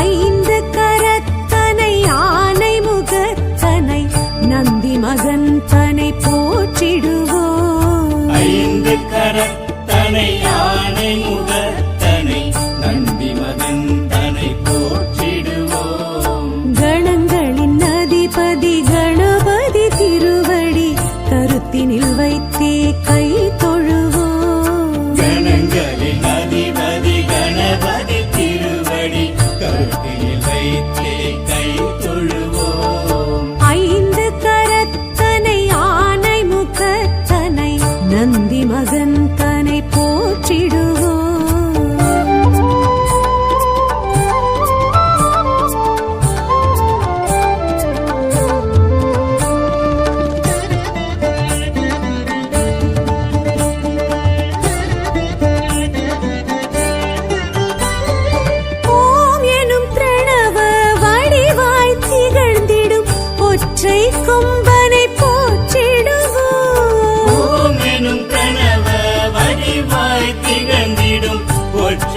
ஐந்து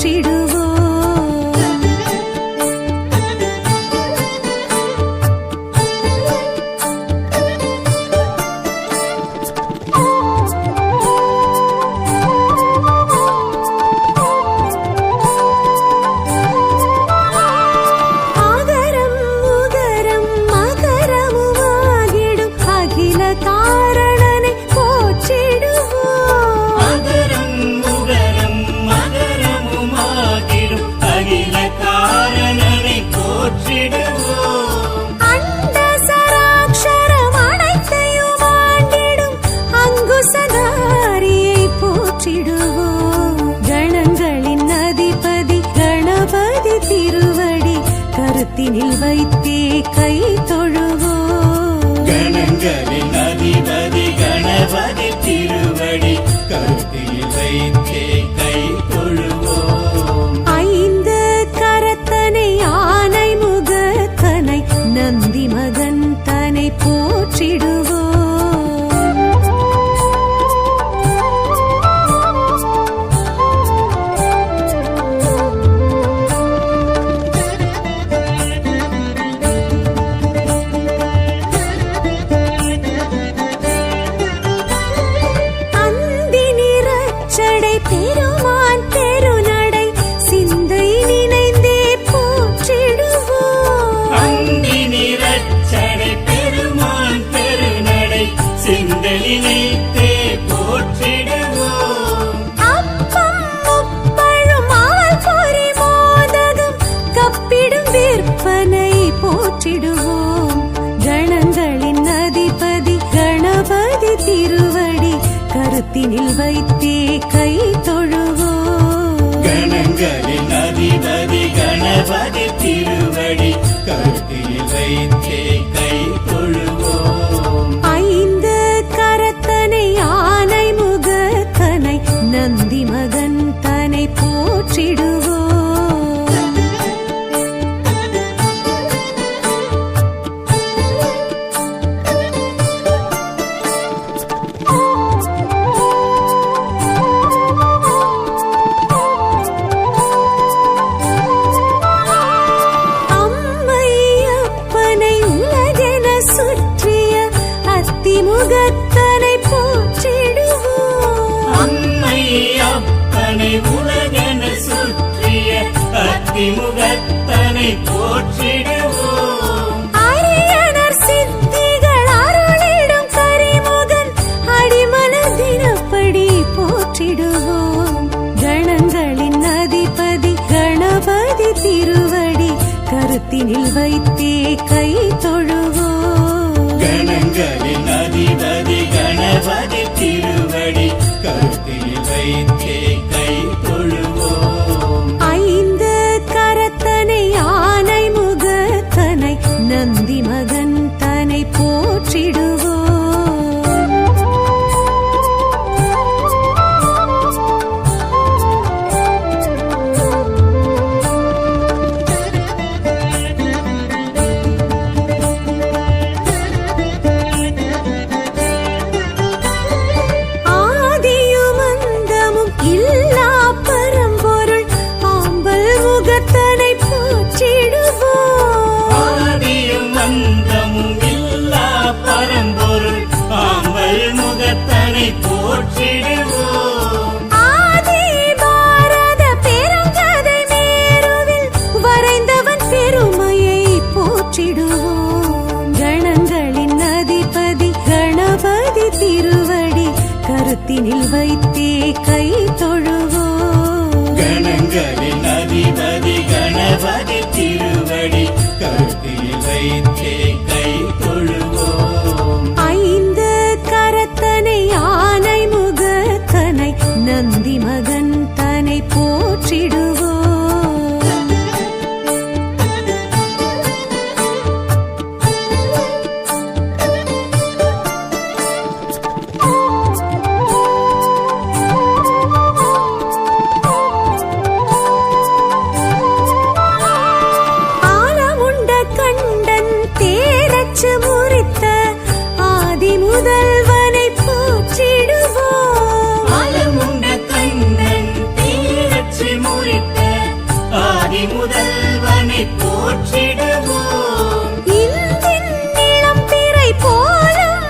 சிடுவ அவனை போற்றிடுவோம். கணங்களின் அதிபதி கணபதி திருவடி கருத்தினில் வைத்தே கை தொழுவோம். கணங்களின் அதிபதி கணபதி திருவடி கருத்தினில் வைத்தே கை கருத்தினில் வைத்தே கை தொழுவோம். கணங்களின் அதிபதி கணபதி திருவடி கருத்தினில் வைத்தே கை தொழு கர்த்தனை போற்றிடுவோம். ஆதி பாரத பெருங்கதை மேருவில் வரைந்தவன் பெருமையை போற்றிடுவோம். கணங்களின் அதிபதி கணபதி திருவடி கருத்தினில் வைத்து அடிச்சு முறித்த ஆதி முதல்வனை போற்றிடுவோம். அலமுண்ட கண்ணன் தீரச்சு முறித்த ஆதி முதல்வனை போற்றிடுவோம். இந்தின் நிலம் பிறை போலும்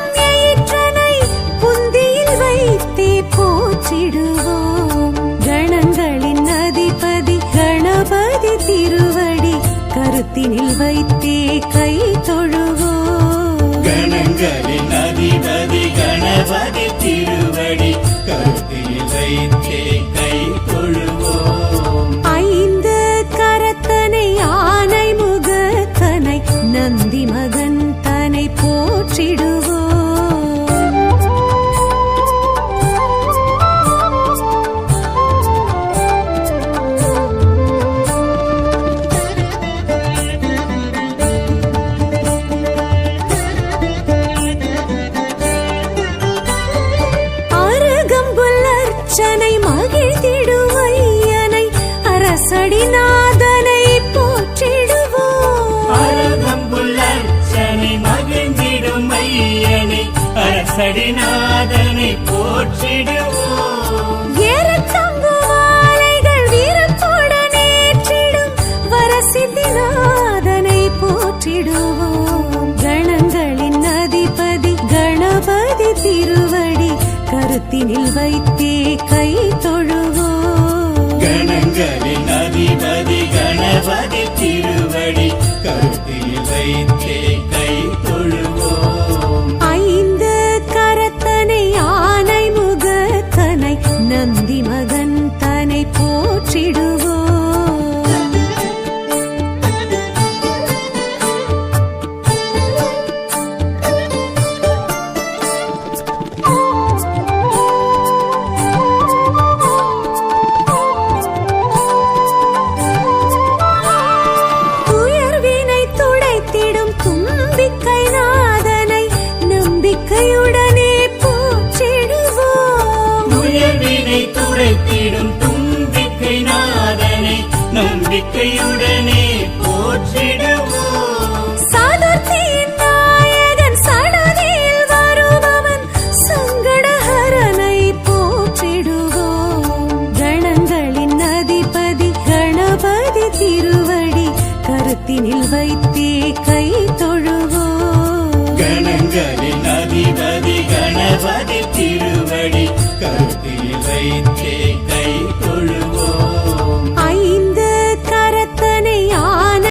வைத்தே கை தொழில் கருத்தில் அரசடிநாதனை போற்றிடுவோம். அருகம்புல்லர்ச்சனை மகிழ்ந்திடும் ஐயனை. அரசடிநாதனை போற்றிடுவோம். ஏறத்தங்கு மாலைகள் வீரத்துடன் ஏற்றிடும் வரசித்திநாதனை போற்றிடுவோம். கணங்களின் அதிபதி கணபதி திருவடி கருத்தினில் வைத்தே கை தொழுவோம். கணங்களின் அதிபதி கணபதி திருவடி கருத்தில் வைத்தே கை துடைத்திடும் தும்பிக்கை நாதனை நம்பிக்கையுடனே போற்றிடுவோம். சாதுர்த்தியின் நாயகன் சடதியில் வருபவன் சங்கடஹரனை போற்றிடுவோம். கணங்களின் அதிபதி கணபதி திருவடி கருத்தினில் வைத்தே கை தொழுவோம். கணங்களின் அதிபதி கணபதி திருவடி கருத்தில் வைத்தே